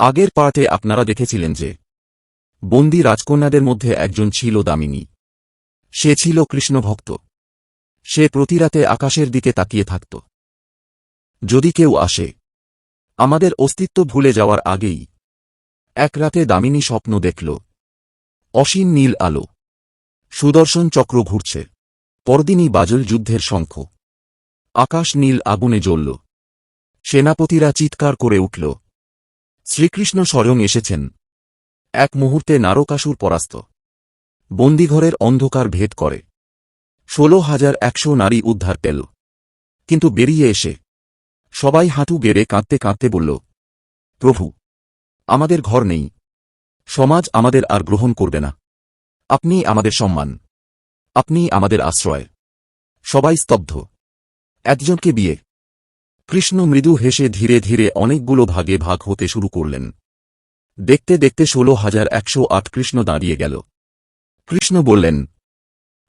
আগের পার্টে আপনারা দেখেছিলেন যে বন্দি রাজকন্যাদের মধ্যে একজন ছিল দামিনী। সে ছিল কৃষ্ণভক্ত। সে প্রতিরাতে আকাশের দিকে তাকিয়ে থাকত। যদি কেউ আসে, আমাদের অস্তিত্ব ভুলে যাওয়ার আগেই এক রাতে দামিনী স্বপ্ন দেখল। অসীম নীল আলো, সুদর্শন চক্র ঘুরছে। পরদিনই বাজল যুদ্ধের শঙ্খ। আকাশ নীল আগুনে জ্বলল। সেনাপতিরা চিৎকার করে উঠল। শ্রীকৃষ্ণ স্বয়ং এসেছেন। এক মুহূর্তে নারকাসুর পরাস্ত। বন্দিঘরের অন্ধকার ভেদ করে। ষোলো হাজার একশো নারী উদ্ধার পেল। কিন্তু বেরিয়ে এসে সবাই হাঁটু গেড়ে কাঁদতে কাঁদতে বলল, প্রভু, আমাদের ঘর নেই। সমাজ আমাদের আর গ্রহণ করবে না। আপনি আমাদের সম্মান। আপনি আমাদের আশ্রয়। সবাই স্তব্ধ। একজনকে বিয়ে। কৃষ্ণ মৃদু হেসে ধীরে ধীরে অনেকগুলো ভাগে ভাগ হতে শুরু করলেন। দেখতে দেখতে ষোলো হাজার একশো আট কৃষ্ণ দাঁড়িয়ে গেল। কৃষ্ণ বললেন,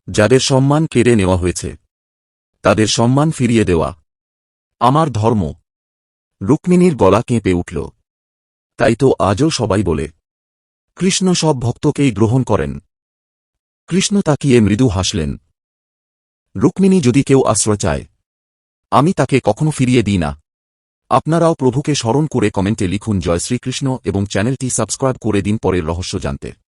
যাদের সম্মান কেড়ে নেওয়া হয়েছে, তাদের সম্মান ফিরিয়ে দেওয়া। আমার ধর্ম রুক্মিণীর গলা কেঁপে উঠল। তাই তো আজও সবাই বলে, কৃষ্ণ সব ভক্তকেই গ্রহণ করেন। কৃষ্ণ তাকিয়ে মৃদু হাসলেন, রুক্মিণী যদি কেউ আশ্রয় চায় আমি তাকে কখনো ফিরিয়ে দিই না। আপনারাও প্রভুকে স্মরণ করে কমেন্টে লিখুন জয় শ্রীকৃষ্ণ এবং চ্যানেলটি সাবস্ক্রাইব করে দিন পরের রহস্য জানতে।